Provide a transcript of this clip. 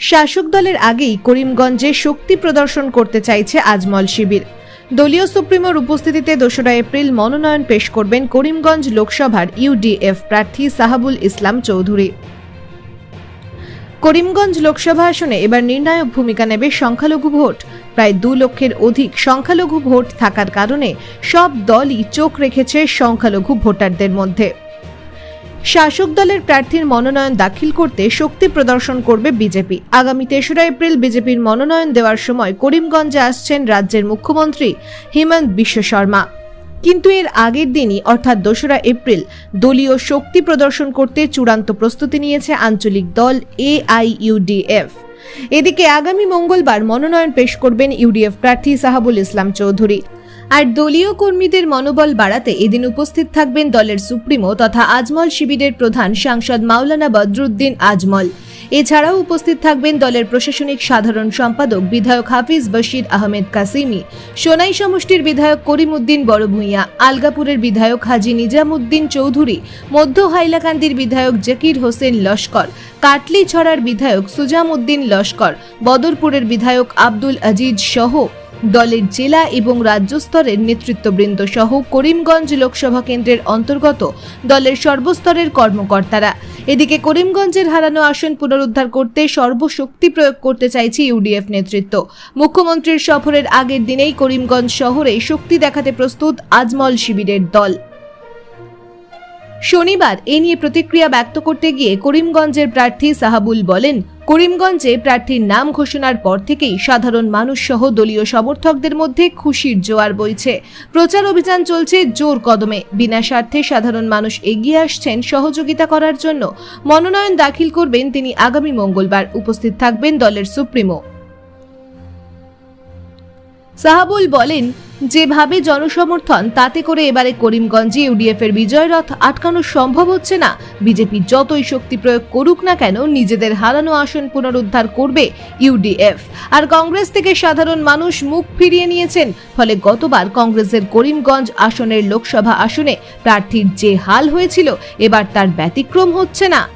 শাসক দলের আগেই করিমগঞ্জে শক্তি প্রদর্শন করতে চাইছে আজমল শিবির। দলীয় সুপ্রিমোর উপস্থিতিতে দোসরা এপ্রিল মনোনয়ন পেশ করবেন করিমগঞ্জ লোকসভার ইউডিএফ প্রার্থী সাহাবুল ইসলাম চৌধুরী। করিমগঞ্জ লোকসভা আসনে এবার নির্ণায়ক ভূমিকা নেবে সংখ্যালঘু ভোট। প্রায় দু লক্ষের অধিক সংখ্যালঘু ভোট থাকার কারণে সব দলই চোখ রেখেছে সংখ্যালঘু ভোটারদের মধ্যে। শাসক দলের প্রার্থীর মনোনয়ন দাখিল করতে শক্তি প্রদর্শন করবে বিজেপি। আগামী তেসরা এপ্রিল বিজেপির মনোনয়ন দেওয়ার সময় করিমগঞ্জে আসছেন রাজ্যের মুখ্যমন্ত্রী হিমন্ত বিশ্ব শর্মা। কিন্তু এর আগের দিনই, অর্থাৎ দোসরা এপ্রিল, দলীয় শক্তি প্রদর্শন করতে চূড়ান্ত প্রস্তুতি নিয়েছে আঞ্চলিক দল এআইইউডিএফ। এদিকে আগামী মঙ্গলবার মনোনয়ন পেশ করবেন ইউডিএফ প্রার্থী সাহাবুল ইসলাম চৌধুরী। আর দলীয় কর্মীদের মনোবল বাড়াতে এদিন উপস্থিত থাকবেন দলের সুপ্রিমো তথা আজমল শিবিরের প্রধান সাংসদ মাওলানা বদরুদ্দিন আজমল। এছাড়াও উপস্থিত থাকবেন দলের প্রশাসনিক সাধারণ সম্পাদক বিধায়ক হাফিজ বশির আহমেদ কাসিমি, সোনাই সমষ্টির বিধায়ক করিমউদ্দিন বড়ভূঁইয়া, আলগাপুরের বিধায়ক হাজি নিজামুদ্দিন চৌধুরী, মধ্য হাইলাকান্দির বিধায়ক জাকির হোসেন লস্কর কাটলি ছড়ার বিধায়ক সুজাম উদ্দিন লস্কর, বদরপুরের বিধায়ক আব্দুল আজিজ সহ দলের জেলা এবং রাজ্য স্তরের নেতৃত্ববৃন্দ সহ করিমগঞ্জ লোকসভা কেন্দ্রের অন্তর্গত দলের সর্বস্তরের কর্মকর্তারা। এদিকে করিমগঞ্জের হারানো আসন পুনরুদ্ধার করতে সর্বশক্তি প্রয়োগ করতে চাইছে ইউডিএফ নেতৃত্ব। মুখ্যমন্ত্রীর সফরের আগের দিনেই করিমগঞ্জ শহরে শক্তি দেখাতে প্রস্তুত আজমল শিবিরের দল। শনিবার এ নিয়ে প্রতিক্রিয়া ব্যক্ত করতে গিয়ে করিমগঞ্জের প্রার্থী সাহাবুল বলেন করিমগঞ্জে প্রার্থীর নাম ঘোষণার পর থেকেই সাধারণ মানুষ সহ দলীয় সমর্থকদের মধ্যে খুশির জোয়ার বইছে। প্রচার অভিযান চলছে জোর কদমে। বিনা স্বার্থে সাধারণ মানুষ এগিয়ে আসছেন সহযোগিতা করার জন্য। মনোনয়ন দাখিল করবেন তিনি আগামী মঙ্গলবার। উপস্থিত থাকবেন দলের সুপ্রিমো। সাহাবুল বলেন যেভাবে জনসমর্থন, তাতে করে এবারে করিমগঞ্জে ইউডিএফ এর বিজয় রথ আটকানো সম্ভব হচ্ছে না। বিজেপি যতই শক্তি প্রয়োগ করুক না কেন, নিজেদের হারানো আসন পুনরুদ্ধার করবে ইউডিএফ। আর কংগ্রেস থেকে সাধারণ মানুষ মুখ ফিরিয়ে নিয়েছেন, ফলে গতবার কংগ্রেসের করিমগঞ্জ আসনের লোকসভা আসনে প্রার্থীর যে হাল হয়েছিল, এবার তার ব্যতিক্রম হচ্ছে না।